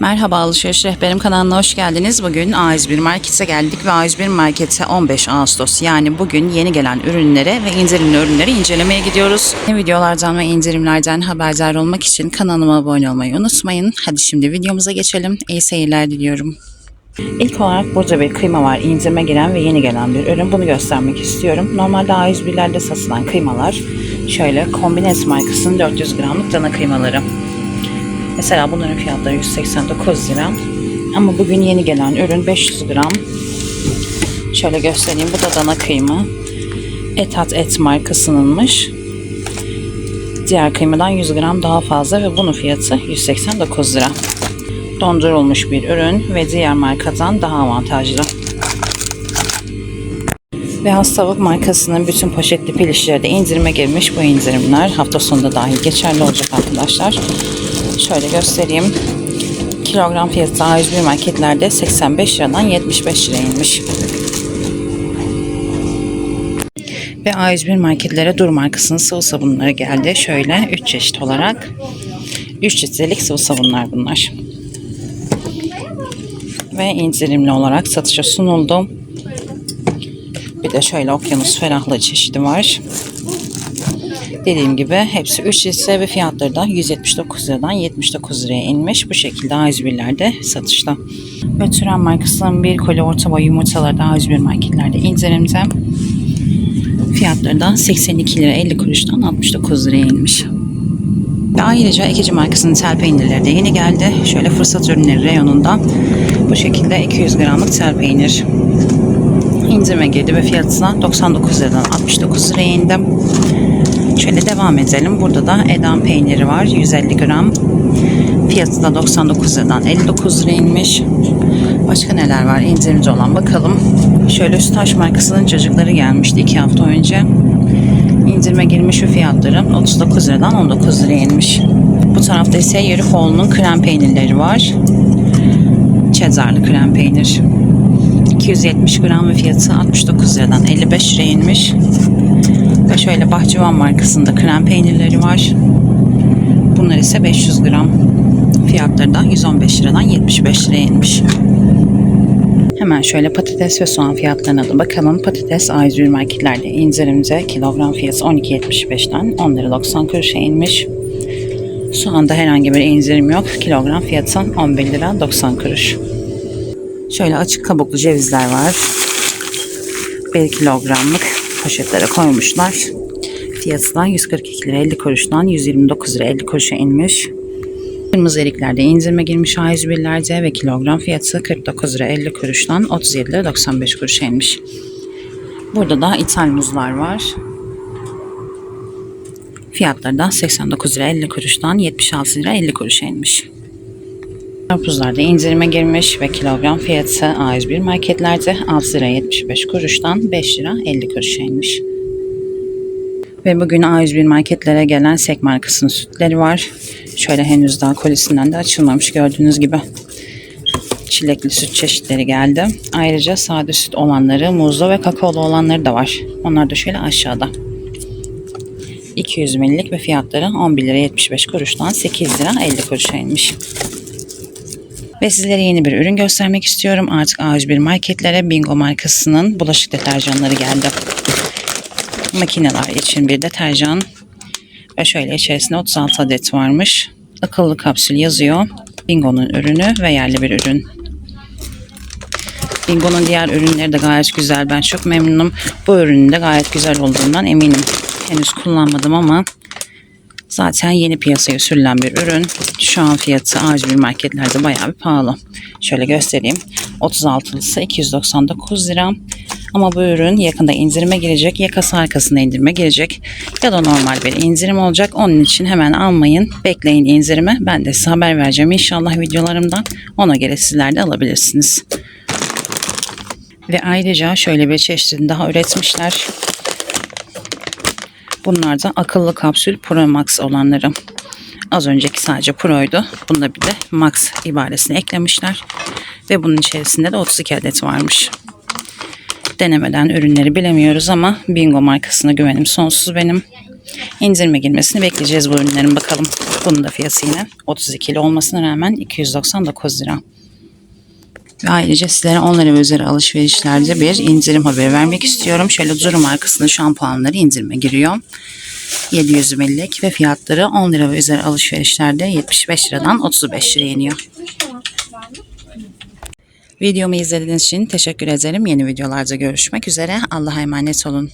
Merhaba Alışveriş Rehberim kanalına hoş geldiniz. Bugün A101 Market'e geldik ve A101 Market'e 15 Ağustos yani bugün yeni gelen ürünlere ve indirimli ürünleri incelemeye gidiyoruz. Yeni videolardan ve indirimlerden haberdar olmak için kanalıma abone olmayı unutmayın. Hadi şimdi videomuza geçelim. İyi seyirler diliyorum. İlk olarak burada bir kıyma var. İndirime giren ve yeni gelen bir ürün. Bunu göstermek istiyorum. Normalde A101'lerde satılan kıymalar şöyle Kombines markasının 400 gramlık dana kıymaları. Mesela bunların fiyatları 189 lira. Ama bugün yeni gelen ürün 500 gram. Şöyle göstereyim. Bu da dana kıyma. Etat Et markasınınmış. Diğer kıymadan 100 gram daha fazla ve bunun fiyatı 189 lira. Dondurulmuş bir ürün ve diğer markadan daha avantajlı. Ve Hastalık markasının bütün poşetli pilişleri de indirime girmiş. Bu indirimler hafta sonunda dahil geçerli olacak arkadaşlar. Şöyle göstereyim. Kilogram fiyatı A101 marketlerde 85 liradan 75 liraya inmiş. Ve A101 marketlere Dur markasının sıvı sabunları geldi. Şöyle 3 çeşit olarak 3 litrelik sıvı sabunlar bunlar. Ve indirimli olarak satışa sunuldu. Bir de şöyle okyanus ferahlığı çeşidi var. Dediğim gibi hepsi 3 litre ve fiyatları da 179 liradan 79 liraya inmiş. Bu şekilde A101'lerde satışta. Ve Türen markasının bir koli orta boy yumurtaları da A101 marketlerde indirimde. Fiyatları da 82 lira 50 kuruştan 69 liraya inmiş. Ayrıca Ekici markasının tel peynirleri de yeni geldi. Şöyle fırsat ürünleri reyonunda bu şekilde 200 gramlık tel peynir indirime girdi ve fiyatına 99 liradan 69 liraya indi. Şöyle devam edelim. Burada da edam peyniri var. 150 gram. Fiyatı da 99 liradan 59 liraya inmiş. Başka neler var indirimci olan bakalım. Şöyle Üstaş markasının çocukları gelmişti 2 hafta önce. İndirime girmiş ve fiyatları 39 liradan 19 liraya inmiş. Bu tarafta ise Yerifoğlu'nun krem peynirleri var. Çezarlı krem peynir. 270 gram ve fiyatı 69 liradan 55 liraya inmiş. Şöyle Bahçıvan markasında krem peynirleri var. Bunlar ise 500 gram. Fiyatları da 115 liradan 75 liraya inmiş. Hemen şöyle patates ve soğan fiyatlarına da bakalım. Patates A101 marketlerde indirimde kilogram fiyatı 12.75'ten 10 lira 90 kuruşa inmiş. Soğanda herhangi bir indirim yok. Kilogram fiyatı 11 lira 90 kuruş. Şöyle açık kabuklu cevizler var. 1 kilogramlık poşetlere koymuşlar. Fiyatı da 142 lira 50 kuruştan 129 lira 50 kuruşa inmiş. Kırmızı eriklerde indirime girmiş A101'lerde ve kilogram fiyatı 49 lira 50 kuruştan 37 lira 95 kuruşa inmiş. Burada da ithal muzlar var. Fiyatları da 89 lira 50 kuruştan 76 lira 50 kuruşa inmiş. Karpuzlar da indirime girmiş ve kilogram fiyatı A101 marketlerde 6 lira 75 kuruştan 5 lira 50 kuruşa inmiş. Ve bugün A101 marketlere gelen Sek markasının sütleri var. Şöyle henüz daha kolisinden de açılmamış gördüğünüz gibi. Çilekli süt çeşitleri geldi. Ayrıca sade süt olanları, muzlu ve kakaolu olanları da var. Onlar da şöyle aşağıda. 200 ml'lik ve fiyatları 11 lira 75 kuruştan 8 lira 50 kuruşa inmiş. Ve sizlere yeni bir ürün göstermek istiyorum. Artık A101 marketlere Bingo markasının bulaşık deterjanları geldi. Makineler için bir deterjan. Ve şöyle içerisinde 36 adet varmış. Akıllı kapsül yazıyor. Bingo'nun ürünü ve yerli bir ürün. Bingo'nun diğer ürünleri de gayet güzel. Ben çok memnunum. Bu ürünün de gayet güzel olduğundan eminim. Henüz kullanmadım ama Zaten yeni piyasaya sürülen bir ürün. Şu an fiyatı A101 marketlerde bayağı bir pahalı. Şöyle göstereyim. 36'lısı 299 lira. Ama bu ürün yakında indirime girecek. Ya kasa arkasında indirime girecek ya da normal bir indirim olacak. Onun için hemen almayın. Bekleyin indirime. Ben de size haber vereceğim inşallah videolarımdan. Ona göre sizler de alabilirsiniz. Ve ayrıca şöyle bir çeşidini daha üretmişler. Bunlar da akıllı kapsül Pro Max olanları. Az önceki sadece Pro'ydu. Bunda bir de Max ibaresini eklemişler. Ve bunun içerisinde de 32 adet varmış. Denemeden ürünleri bilemiyoruz ama Bingo markasına güvenim sonsuz benim. indirime girmesini bekleyeceğiz bu ürünlerin bakalım. Bunun da fiyatı yine 32'li olmasına rağmen 299 lira. Ayrıca sizlere 10 lira üzeri alışverişlerde bir indirim haberi vermek istiyorum. Şöyle Duru markasının şampuanları indirime giriyor. 700 ml'lik ve fiyatları 10 lira ve üzeri alışverişlerde 75 liradan 35 liraya iniyor. Videomu izlediğiniz için teşekkür ederim. Yeni videolarda görüşmek üzere. Allah'a emanet olun.